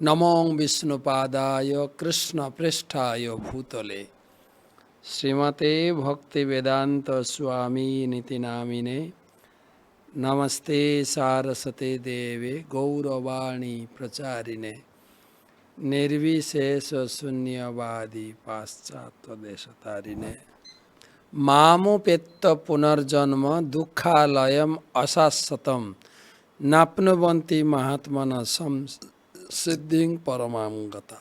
নমো বিষ্ণুপাদায় কৃষ্ণপৃষ্ঠায় ভূতলে শ্রীমতে ভক্তি বেদান্ত স্বামী নীতি নামিনে নমস্তে সারস্বতে দেবে গৌরবাণী প্রচারিণে নির্বিশেষ শূন্যবাদী পাশ্চাত্য দেশতারিণে মামুপেত্ত পুনর্জন্ম দুঃখালয়ম অশাশ্বতম নাপ্নবন্তী মহাত্মন সিদ্ধিং পরমাঙ্গতা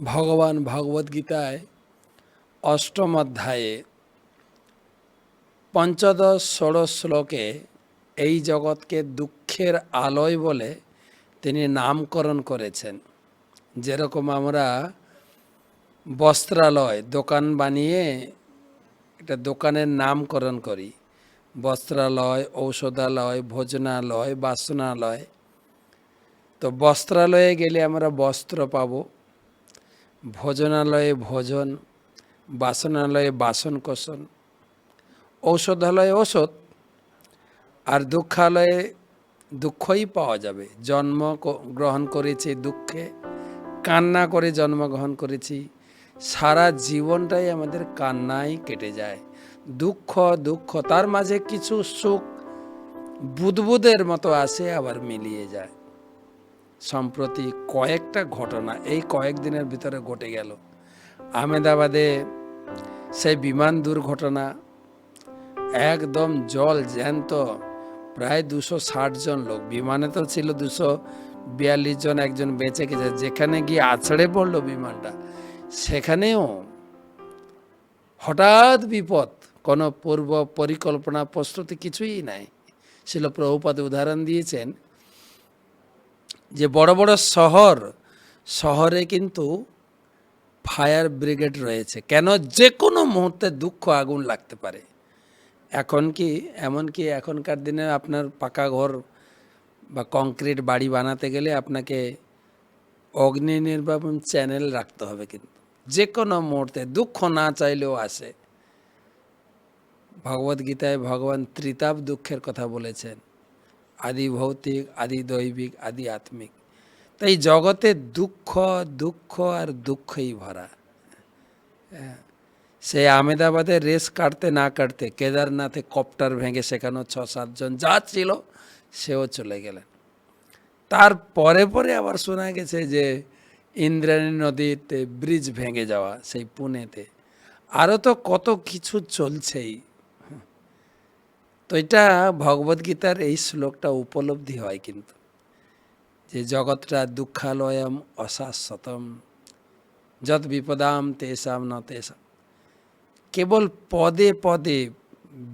ভগবান ভগবদ্গীতায় অষ্টম অধ্যায়ে পঞ্চদশ ষোড়শ শ্লোকে এই জগৎকে দুঃখের আলয় বলে তিনি নামকরণ করেছেন। যেরকম আমরা বস্ত্রালয়, দোকান বানিয়ে একটা দোকানের নামকরণ করি। বস্ত্রালয়, ঔষধালয়, ভোজনালয়, বাসনালয় তো বস্ত্রালয়ে গেলে আমরা বস্ত্র পাব, ভোজনালয়ে ভোজন, বাসনালয়ে বাসন কোষণ ঔষধালয়ে ওষুধ আর দুঃখালয়ে দুঃখই পাওয়া যাবে। জন্ম গ্রহণ করেছি দুঃখে, কান্না করে জন্মগ্রহণ করেছি, সারা জীবনটাই আমাদের কান্নাই কেটে যায়। দুঃখ দুঃখ, তার মাঝে কিছু সুখ, বুদবুদের মতো আসে, আবার মিলিয়ে যায়। সম্প্রতি কয়েকটা ঘটনা এই কয়েকদিনের ভিতরে ঘটে গেল। আহমেদাবাদে সেই বিমান দুর্ঘটনা, একদম জল জ্যান্ত প্রায় দুশো ষাট জন লোক, বিমানে তো ছিল দুশো বিয়াল্লিশ জন একজন বেঁচে গেছে, যেখানে গিয়ে আছড়ে পড়ল বিমানটা। সেখানেও হঠাৎ বিপদ, কোনো পূর্ব পরিকল্পনা, প্রস্তুতি কিছুই নাই। ছিল প্রভুপাদ উদাহরণ দিয়েছেন যে বড় বড় শহর, শহরে কিন্তু ফায়ার ব্রিগেড রয়েছে। কেন? যে কোনো মুহূর্তে দুঃখ আগুন লাগতে পারে। এখন কি এমনকি এখনকার দিনে আপনার পাকা ঘর বা কংক্রিট বাড়ি বানাতে গেলে আপনাকে অগ্নি নির্বাপন চ্যানেল রাখতে হবে কিন্তু। যে কোনো মুহূর্তে দুঃখ না চাইলেও আসে। ভগবদ্গীতায় ভগবান ত্রিতাপ দুঃখের কথা বলেছেন। আদি ভৌতিক, আদি দৈবিক, আদি আত্মিক। তাই জগতে দুঃখ দুঃখ আর দুঃখই ভরা। সে আমেদাবাদে রেস কাটতে না কাটতে কেদারনাথে কপ্টার ভেঙে সেখানেও ছ সাতজন যা ছিল সেও চলে গেলেন। তার পরে পরে আবার শোনা গেছে যে ইন্দ্রাণী নদীতে ব্রিজ ভেঙে যাওয়া সেই পুনেতে। আরও তো কত কিছু চলছেই। তো এটা ভগবদ্গীতার এই শ্লোকটা উপলব্ধি হয় কিন্তু। যে জগৎটা দুঃখালয়ম অশাশ্বতম যত বিপদাম তেসাম ন তেসাম কেবল পদে পদে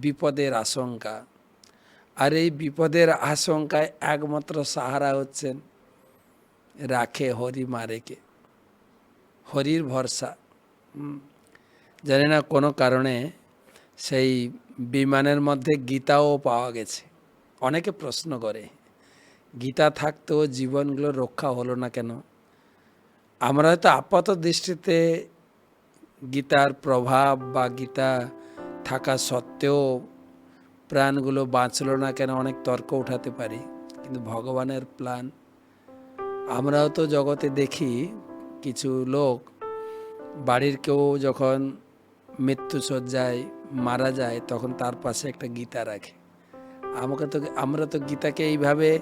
বিপদের আশঙ্কা, আর এই বিপদের আশঙ্কায় একমাত্র সাহারা হচ্ছেন রাখে হরি মারেকে। হরির ভরসা। জানি না কোনো কারণে সেই বিমানের মধ্যে গীতাও পাওয়া গেছে। অনেকে প্রশ্ন করে, গীতা থাকতেও জীবনগুলো রক্ষা হলো না কেন? আমরা হয়তো আপাত দৃষ্টিতে গীতার প্রভাব বা গীতা থাকা সত্ত্বেও প্রাণগুলো বাঁচলো না কেন অনেক তর্ক উঠাতে পারি। কিন্তু ভগবানের প্ল্যান, আমরাও তো জগতে দেখি কিছু লোক বাড়ির কেউ যখন মৃত্যু সজ্জায় মারা যায়, তখন তার পাশে একটা গীতা রাখে। আমাকে তো, আমরা তো গীতাকে এইভাবে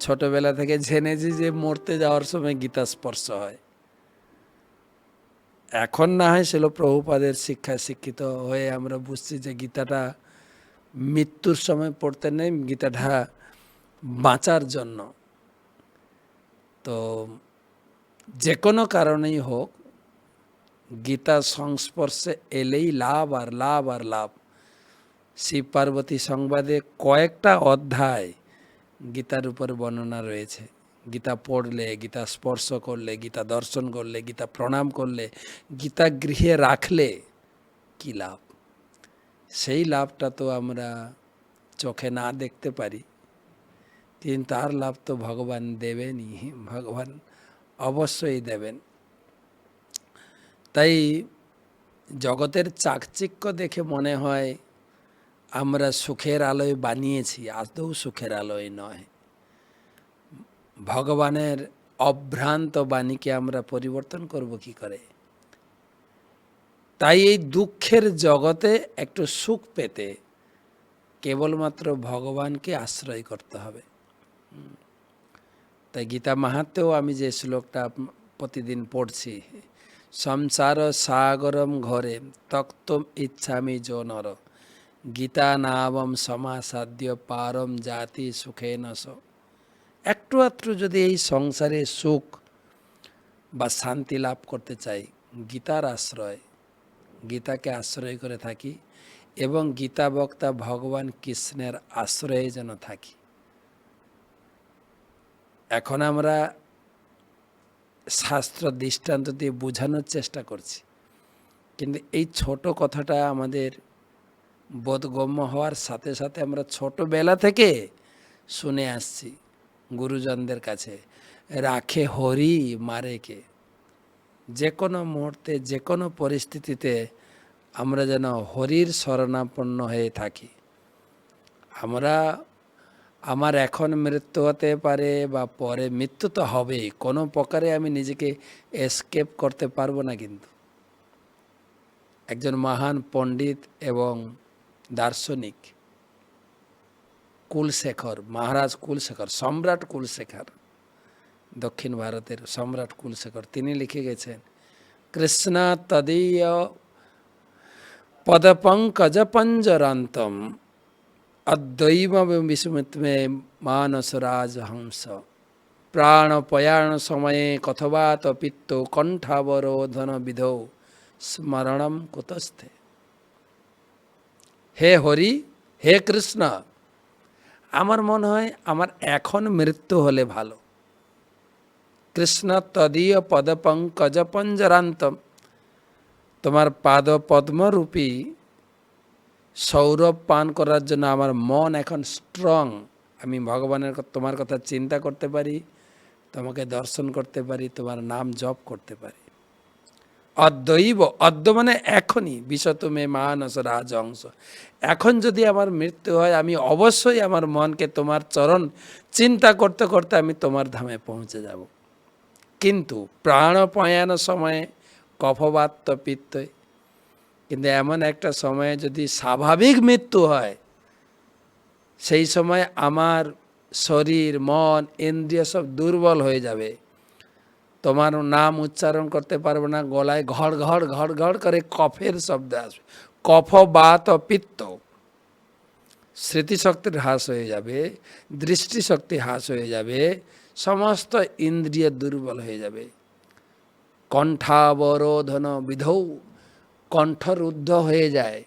ছোটবেলা থেকে জেনেছি যে মরতে যাওয়ার সময় গীতা স্পর্শ হয়। এখন না হয় ছিল প্রভুপাদের শিক্ষায় শিক্ষিত হয়ে আমরা বুঝছি যে গীতাটা মৃত্যুর সময় পড়তে নেই, গীতাটা বাঁচার জন্য। তো যে কোনো কারণেই হোক গীতা সংস্পর্শে এলেই লাভ আর লাভ আর লাভ। শিব পার্বতী সংবাদে কয়েকটা অধ্যায় গীতার উপর বর্ণনা রয়েছে। গীতা পড়লে, গীতা স্পর্শ করলে, গীতা দর্শন করলে, গীতা প্রণাম করলে, গীতা গৃহে রাখলে কি লাভ? সেই লাভটা তো আমরা চোখে না দেখতে পারি। কিন্তু তার লাভ তো ভগবান দেবেনই। ভগবান অবশ্যই দেবেন। তাই জগতের চাকচিক্য দেখে মনে হয় আমরা সুখের আলোয় বানিয়েছি, আদৌ সুখের আলোয় নয়। ভগবানের অভ্রান্ত বাণীকে আমরা পরিবর্তন করব কি করে? তাই এই দুঃখের জগতে একটু সুখ পেতে কেবলমাত্র ভগবানকে আশ্রয় করতে হবে। তাই গীতা মাহাত্মেও আমি যে শ্লোকটা প্রতিদিন পড়ছি সংসার সাগরম ঘরে তক্তম ইচ্ছামি যো নর গীতা নামম সমাসাদ্য পারম জাতি সুখে নস একটু আত্র যদি এই সংসারে সুখ বা শান্তি লাভ করতে চাই গীতার আশ্রয় গীতাকে আশ্রয় করে থাকি এবং গীতা বক্তা ভগবান কৃষ্ণের আশ্রয়ে যেন থাকি এখন আমরা শাস্ত্র দৃষ্টান্ত দিয়ে বোঝানোর চেষ্টা করছি। কিন্তু এই ছোট কথাটা আমাদের বোধগম্য হওয়ার সাথে সাথে আমরা ছোটবেলা থেকে শুনে আসছি গুরুজনদের কাছে, রাখে হরি, মারে কে? যে কোনো মুহূর্তে যে কোনো পরিস্থিতিতে আমরা যেন হরির শরণাপন্ন হয়ে থাকি। আমরা আমার এখন মৃত্যু হতে পারে বা পরে মৃত্যু তো হবেই, কোনো প্রকারে আমি নিজেকে এসকেপ করতে পারব না কিন্তু। একজন মহান পণ্ডিত এবং দার্শনিক কুলশেখর, মহারাজ কুলশেখর, সম্রাট কুলশেখর, দক্ষিণ ভারতের সম্রাট কুলশেখর, তিনি লিখে গেছেন, কৃষ্ণা তদীয় পদপঙ্কজ পঞ্জরান্তম অদ্বৈব বিস্মৃতমে মানসরাজ হংস প্রাণপয়াণ সময়ে কথবাত পিত্ত কণ্ঠাবরোধন বিধৌ স্মরণম কুতস্থে হে হরি হে কৃষ্ণ আমার মনে হয় আমার এখন মৃত্যু হলে ভালো। কৃষ্ণ তদীয় পদপঙ্কজ পঞ্জরান্তম তোমার পাদ পদ্মরূপী সৌরভ পান করার জন্য আমার মন এখন স্ট্রং আমি ভগবানের তোমার কথা চিন্তা করতে পারি, তোমাকে দর্শন করতে পারি, তোমার নাম জপ করতে পারি। অদ্বৈব অদ্য মানে এখনই বিশতমে মানস রাজংশ এখন যদি আমার মৃত্যু হয়, আমি অবশ্যই আমার মনকে তোমার চরণ চিন্তা করতে করতে আমি তোমার ধামে পৌঁছে যাব। কিন্তু প্রাণপয়ান সময়ে কফবাত্ত পিত্তই কিন্তু এমন একটা সময়ে যদি স্বাভাবিক মৃত্যু হয়, সেই সময় আমার শরীর, মন, ইন্দ্রিয় সব দুর্বল হয়ে যাবে। তোমার নাম উচ্চারণ করতে পারবে না, গলায় ঘড় ঘড় ঘড় ঘড় করে কফের শব্দ আসবে। কফ, বাত, পিত্ত। স্মৃতিশক্তির হ্রাস হয়ে যাবে, দৃষ্টিশক্তি হ্রাস হয়ে যাবে, সমস্ত ইন্দ্রিয় দুর্বল হয়ে যাবে। কণ্ঠাবরোধন বিধৌ কণ্ঠরুদ্ধ হয়ে যায়।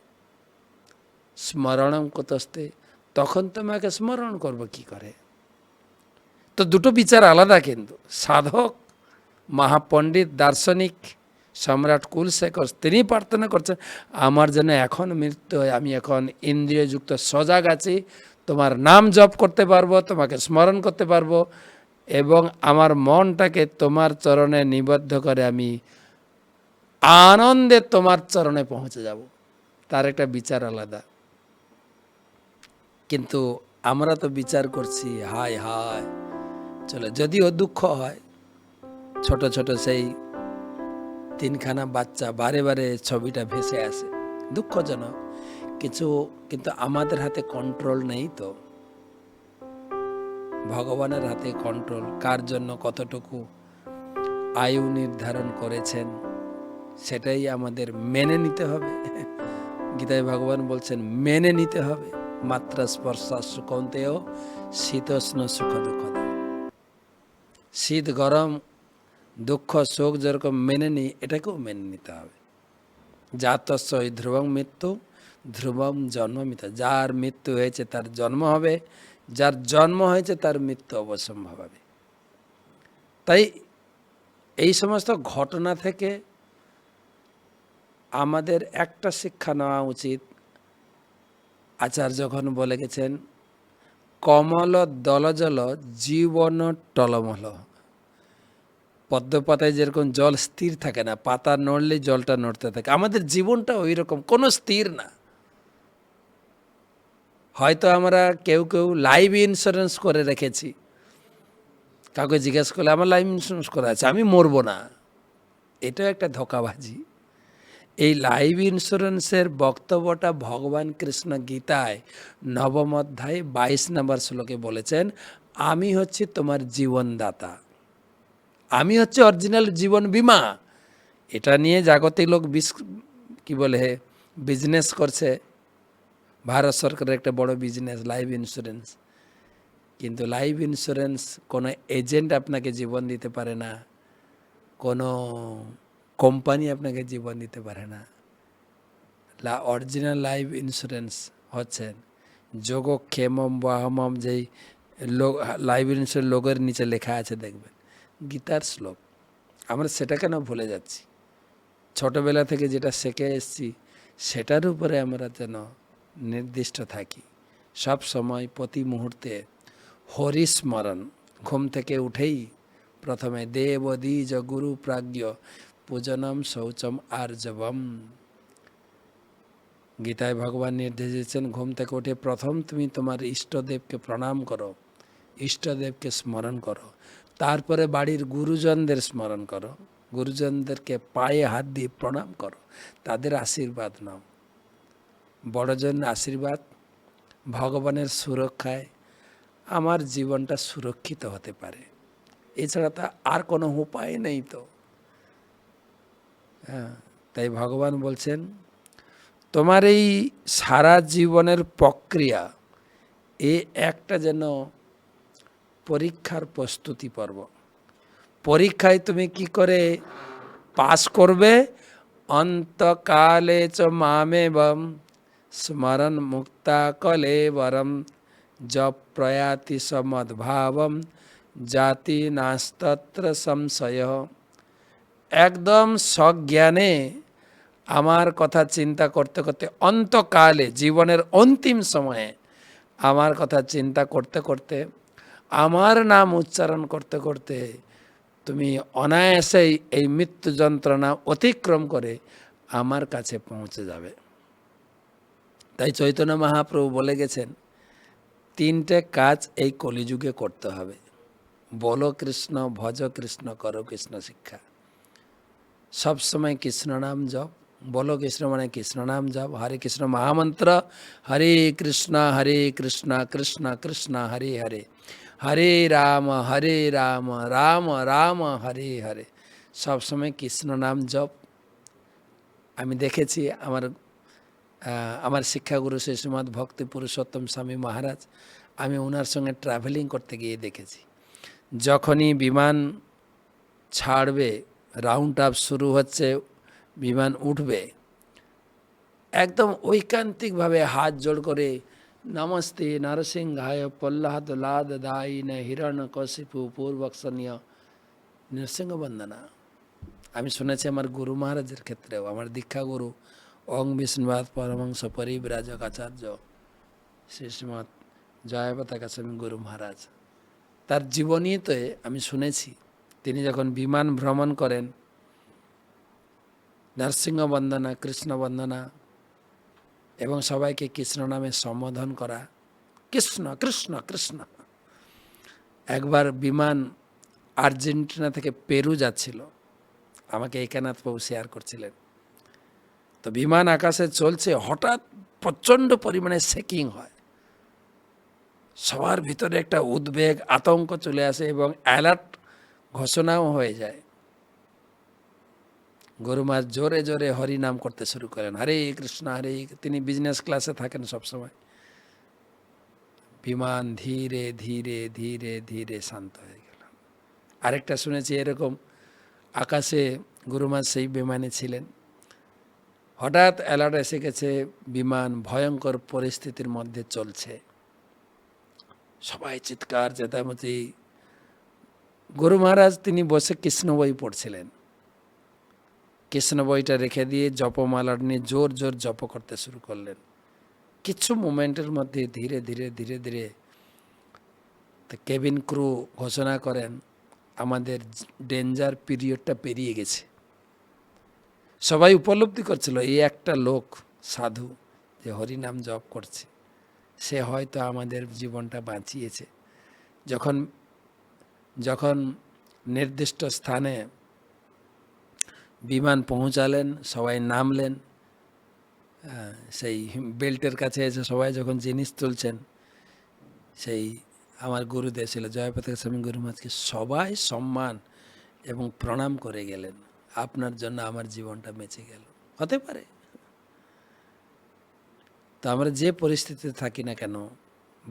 স্মরণম কতস্তে, তখন তোমাকে স্মরণ করব কি করে? তো দুটো বিচার আলাদা কিন্তু। সাধক, মহাপণ্ডিত, দার্শনিক, সম্রাট কুলশেখর, তিনি প্রার্থনা করছেন, আমার যেন এখন মৃত্যু হয়, আমি এখন ইন্দ্রিয়যুক্ত সজাগ আছি, তোমার নাম জপ করতে পারব, তোমাকে স্মরণ করতে পারব এবং আমার মনটাকে তোমার চরণে নিবদ্ধ করে আমি আনন্দে তোমার চরণে পৌঁছে যাব। তার একটা বিচার আলাদা। কিন্তু আমরা তো বিচার করছি, হায় হায়, চলো, যদিও দুঃখ হয়, ছোট ছোট সেই তিনখানা বাচ্চা বারে বারে ছবিটা ভেসে আসে। দুঃখজনক। কিছু, কিন্তু আমাদের হাতে কন্ট্রোল নেই তো। ভগবানের হাতে কন্ট্রোল কার জন্য কতটুকু আয়ু নির্ধারণ করেছেন? সেটাই আমাদের মেনে নিতে হবে। গীতায় ভগবান বলছেন, মেনে নিতে হবে। মাত্রা স্পর্শা সুখন্তেও শীতোষ্ণ সুখ দুঃখ শীত গরম, দুঃখ, শোক যেরকম মেনে নিই, এটাকেও মেনে নিতে হবে। জাতস্যই ধ্রুবং মৃত্যু ধ্রুবম জন্মমিত। যার মৃত্যু হয়েছে তার জন্ম হবে, যার জন্ম হয়েছে তার মৃত্যু অবসম্ভব হবে। তাই এই সমস্ত ঘটনা থেকে আমাদের একটা শিক্ষা নেওয়া উচিত। আচার্য যখন বলে গেছেন, কমল দলজল জীবন টলমল। পদ্ম পাতায় যেরকম জল স্থির থাকে না, পাতা নড়লে জলটা নড়তে থাকে। আমাদের জীবনটা ওই রকম কোনো স্থির না। হয়তো আমরা কেউ কেউ লাইফ ইন্স্যুরেন্স করে রেখেছি। কাউকে জিজ্ঞেস করলে, আমার লাইফ ইন্স্যুরেন্স করা আছে, আমি মরবো না। এটাও একটা ধোকাবাজি। এই লাইফ ইন্স্যুরেন্সের বক্তব্যটা ভগবান কৃষ্ণ গীতায় নবম অধ্যায় বাইশ নম্বর শ্লোকে বলেছেন, আমি হচ্ছি তোমার জীবনদাতা। আমি হচ্ছে অরিজিনাল জীবন বিমা। এটা নিয়ে জাগতিক লোক বিশ কি বলে বিজনেস করছে। ভারত সরকারের একটা বড় বিজনেস লাইফ ইন্স্যুরেন্স কিন্তু লাইফ ইন্স্যুরেন্স কোনো এজেন্ট আপনাকে জীবন দিতে পারে না। কোনো কোম্পানি আপনাকে জীবন দিতে পারে না। লা অরিজিনাল লাইফ ইন্স্যুরেন্স হচ্ছেন যোগ ক্ষেমম বাহমম যেই লোক, লাইফ ইন্স্যুরেন্স লোকের নিচে লেখা আছে দেখবেন, গীতার শ্লোক। আমরা সেটা কেন ভুলে যাচ্ছি? ছোটবেলা থেকে যেটা শিখে এসেছি, সেটার উপরে আমরা যেন নির্দিষ্ট থাকি। সব সময় প্রতি মুহূর্তে হরিস্মরণ, ঘুম থেকে উঠেই প্রথমে দেব, দ্বিজ, গুরু, প্রাজ্ঞ পূজনম শৌচম আর্জবম গীতায় ভগবান নির্দেশ দিয়েছেন ঘুম থেকে উঠে প্রথম তুমি তোমার ইষ্টদেবকে প্রণাম করো ইষ্টদেবকে স্মরণ করো তারপরে বাড়ির গুরুজনদের স্মরণ করো গুরুজনদেরকে পায়ে হাত দিয়ে প্রণাম করো তাদের আশীর্বাদ নাও বড়জন আশীর্বাদ ভগবানের সুরক্ষায় আমার জীবনটা সুরক্ষিত হতে পারে এছাড়া তা আর কোনো উপায় নেই তো হ্যাঁ তাই ভগবান বলছেন, তোমার এই সারা জীবনের প্রক্রিয়া, এ একটা যেন পরীক্ষার প্রস্তুতি পর্ব। পরীক্ষায় তুমি কি করে পাস করবে? অন্তকালে চ মামেবম স্মরণ মুক্তা কলে বরম য প্রয়াতি সমদ্ভাবম জাতি নাস্তত্র সংশয়। একদম সজ্ঞানে আমার কথা চিন্তা করতে করতে অন্তকালে, জীবনের অন্তিম সময়ে আমার কথা চিন্তা করতে করতে, আমার নাম উচ্চারণ করতে করতে তুমি অনায়াসেই এই মৃত্যু যন্ত্রণা অতিক্রম করে আমার কাছে পৌঁছে যাবে। তাই চৈতন্য মহাপ্রভু বলে গেছেন, তিনটে কাজ এই কলিযুগে করতে হবে। বলো কৃষ্ণ, ভজ কৃষ্ণ, করো কৃষ্ণ শিক্ষা। সবসময় কৃষ্ণ নাম জপ বলো কৃষ্ণ মানে কৃষ্ণ নাম জপ হরে কৃষ্ণ মহামন্ত্র হরে কৃষ্ণ হরে কৃষ্ণ কৃষ্ণ কৃষ্ণ হরে হরে হরে রাম হরে রাম রাম রাম হরে হরে সবসময় কৃষ্ণ নাম জপ আমি দেখেছি আমার আমার শিক্ষাগুরু শ্রী শ্রীমৎ ভক্তি পুরুষোত্তম স্বামী মহারাজ আমি ওনার সঙ্গে ট্রাভেলিং করতে গিয়ে দেখেছি। যখনই বিমান ছাড়বে রাউন্ড আপ শুরু হচ্ছে, বিমান উঠবে। একদম ঐকান্তিকভাবে হাত জোড় করে, নমস্তে নরসিংহায় প্রহ্লাদ লাদ দায়ীন হিরণ কশিপু পূর্বক্ষণীয় নৃসিংহ বন্দনা আমি শুনেছি আমার গুরু মহারাজের ক্ষেত্রেও, আমার দীক্ষা গুরু অং বিষ্ণুবাদ পরমংশ পরিব্রাজক আচার্য শ্রী শ্রীমৎ জয়পতাকা স্বামী গুরু মহারাজ। তার জীবনীতে আমি শুনেছি তিনি যখন বিমান ভ্রমণ করেন নরসিংহ বন্দনা কৃষ্ণ বন্দনা এবং সবাইকে কৃষ্ণ নামে সম্বোধন করা, কৃষ্ণ কৃষ্ণ কৃষ্ণ। একবার বিমান আর্জেন্টিনা থেকে পেরু যাচ্ছিল, আমাকে একানাথ বাবু শেয়ার করছিলেন। তো বিমান আকাশে চলছে, হঠাৎ প্রচণ্ড পরিমাণে সেকিং হয়। সবার ভিতরে একটা উদ্বেগ, আতঙ্ক চলে আসে এবং অ্যালার্ট ঘোষণাও হয়ে যায়। গরুমাস জোরে জোরে হরি নাম করতে শুরু করেন। হরে কৃষ্ণ, হরে তিনি বিজনেস ক্লাসে থাকেন সবসময়। বিমান ধীরে ধীরে ধীরে ধীরে শান্ত হয়ে গেল। আরেকটা শুনেছি এরকম, আকাশে গুরুমাস সেই বিমানে ছিলেন। হঠাৎ অ্যালার্ট এসে গেছে, বিমান ভয়ঙ্কর পরিস্থিতির মধ্যে চলছে। সবাই চিৎকার চেতামতি গুরু মহারাজ তিনি বসে কৃষ্ণ বই পড়ছিলেন। কৃষ্ণ বইটা রেখে দিয়ে জপমালা নিয়ে জোর জোর জপ করতে শুরু করলেন। কিছু মোমেন্টের মধ্যে ধীরে ধীরে ধীরে ধীরে কেবিন ক্রু ঘোষণা করেন, আমাদের ডেঞ্জার পিরিয়ডটা পেরিয়ে গেছে। সবাই উপলব্ধি করছিল, এই একটা লোক, সাধু, যে হরিনাম জপ করছে, সে হয়তো আমাদের জীবনটা বাঁচিয়েছে। যখন যখন নির্দিষ্ট স্থানে বিমান পৌঁছালেন, সবাই নামলেন সেই বেল্টের কাছে এসে সবাই যখন জিনিস তুলছেন, সেই আমার গুরুদেব ছিল জয়পতাকা স্বামী গুরু মহারাজকে সবাই সম্মান এবং প্রণাম করে গেলেন। আপনার জন্য আমার জীবনটা বেঁচে গেল। হতে পারে। তো আমরা যে পরিস্থিতিতে থাকি না কেন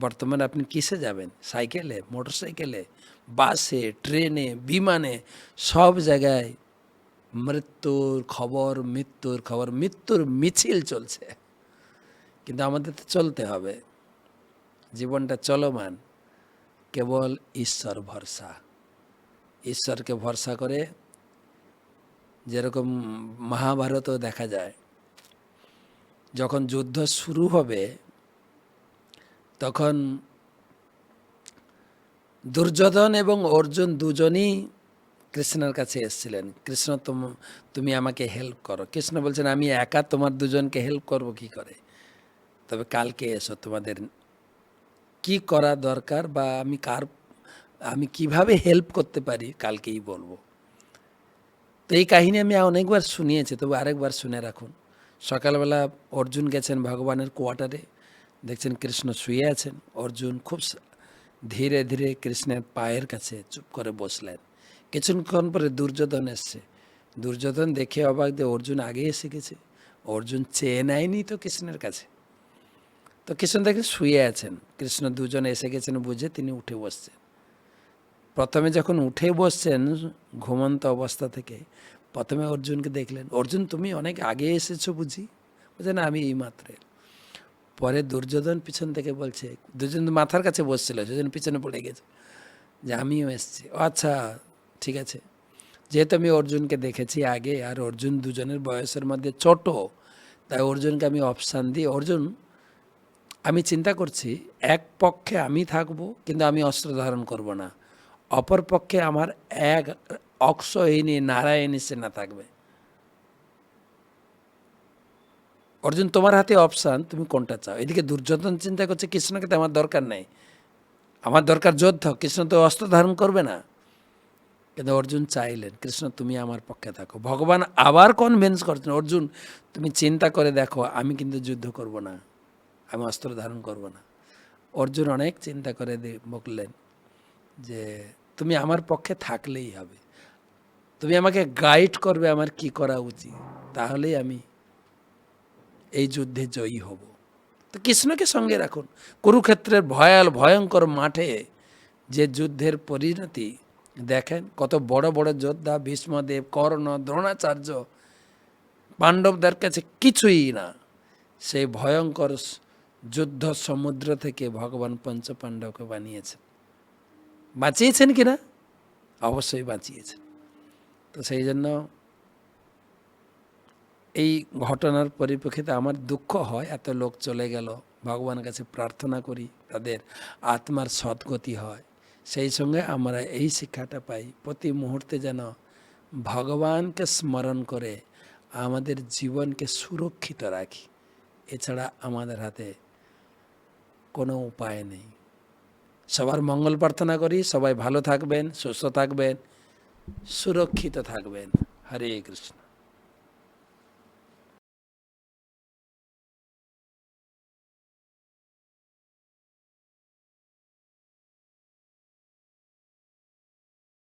বর্তমানে আপনি কিসে যাবেন? সাইকেলে মোটর সাইকেলে বাসে, ট্রেনে, বিমানে, সব জায়গায় মৃত্যুর খবর মৃত্যুর খবর, মৃত্যুর মিছিল চলছে। কিন্তু আমাদের তো চলতে হবে। জীবনটা চলমান। কেবল ঈশ্বর ভরসা। ঈশ্বরকে ভরসা করে যেরকম মহাভারতও দেখা যায়, যখন যুদ্ধ শুরু হবে তখন দুর্যোধন এবং অর্জুন দুজনই কৃষ্ণের কাছে এসেছিলেন। কৃষ্ণ, তুম আমাকে হেল্প করো। কৃষ্ণ বলছেন, আমি একা তোমার দুজনকে হেল্প করব কি করে? তবে কালকে এসো, তোমাদের কি করা দরকার বা আমি কার, আমি কীভাবে হেল্প করতে পারি কালকেই বলব? তো এই কাহিনী আমি অনেকবার শুনিয়েছি, তবে আরেকবার শুনে রাখুন। সকালবেলা অর্জুন গেছেন ভগবানের কোয়ার্টারে দেখছেন কৃষ্ণ শুয়ে আছেন। অর্জুন খুব ধীরে ধীরে কৃষ্ণের পায়ের কাছে চুপ করে বসলেন। কিছুক্ষণ পরে দুর্যোধন এসছে। দুর্যোধন দেখে অবাক দিয়ে অর্জুন আগে এসে গেছে। অর্জুন চেয়ে নেয়নি তো কৃষ্ণের কাছে। তো কৃষ্ণ দেখে শুয়ে আছেন। কৃষ্ণ দুজন এসে গেছেন বুঝে তিনি উঠে বসছেন। প্রথমে যখন উঠে বসছেন ঘুমন্ত অবস্থা থেকে, প্রথমে অর্জুনকে দেখলেন, অর্জুন, তুমি অনেক আগে এসেছ বুঝি? বুঝে না, আমি এই মাত্র। পরে দুর্যোধন পিছন থেকে বলছে দুজন মাথার কাছে বসছিল দুজন পিছনে পড়ে গেছে। যে আমিও এসেছি। ও আচ্ছা ঠিক আছে। যেহেতু আমি অর্জুনকে দেখেছি আগে, আর অর্জুন দুজনের বয়সের মধ্যে ছোট, তাই অর্জুনকে আমি অপশান দিই। অর্জুন, আমি চিন্তা করছি, এক পক্ষে আমি থাকব, কিন্তু আমি অস্ত্র ধারণ করব না। অপর পক্ষে আমার এক অক্ষয়িনী নারায়ণী সেনা থাকবে। অর্জুন, তোমার হাতে অপশান তুমি কোনটা চাও? এদিকে দুর্যোধন চিন্তা করছে, কৃষ্ণকে তো আমার দরকার নেই। আমার দরকার যোদ্ধ, কৃষ্ণ তো অস্ত্র ধারণ করবে না। কিন্তু অর্জুন চাইলেন, কৃষ্ণ, তুমি আমার পক্ষে থাকো। ভগবান আবার কনভিন্স করছেন, অর্জুন, তুমি চিন্তা করে দেখো, আমি কিন্তু যুদ্ধ করব না। আমি অস্ত্র ধারণ করব না। অর্জুন অনেক চিন্তা করে বললেন যে, তুমি আমার পক্ষে থাকলেই হবে। তুমি আমাকে গাইড করবে আমার কি করা উচিত। তাহলেই আমি এই যুদ্ধে জয়ী হব। তো কৃষ্ণকে সঙ্গে রাখুন। কুরুক্ষেত্রের ভয়াল, ভয়ঙ্কর মাঠে যে যুদ্ধের পরিণতি দেখেন, কত বড় বড় যোদ্ধা, ভীষ্মদেব, কর্ণ, দ্রোণাচার্য, পাণ্ডবদের কাছে কিছুই না। সেই ভয়ঙ্কর যুদ্ধ সমুদ্র থেকে ভগবান পঞ্চপাণ্ডবকে বানিয়েছেন। বাঁচিয়েছেন কি না? অবশ্যই বাঁচিয়েছেন। তো সেই জন্য এই ঘটনার পরিপ্রেক্ষিতে আমার দুঃখ হয়, এত লোক চলে গেল, ভগবানের কাছে প্রার্থনা করি তাদের আত্মার সদ্গতি হয়। সেই সঙ্গে আমরা এই শিক্ষাটা পাই, প্রতি মুহূর্তে যেন ভগবানকে স্মরণ করে আমাদের জীবনকে সুরক্ষিত রাখি। এছাড়া আমাদের হাতে কোনো উপায় নেই। সবার মঙ্গল প্রার্থনা করি, সবাই ভালো থাকবেন, সুস্থ থাকবেন, সুরক্ষিত থাকবেন। হরে কৃষ্ণ।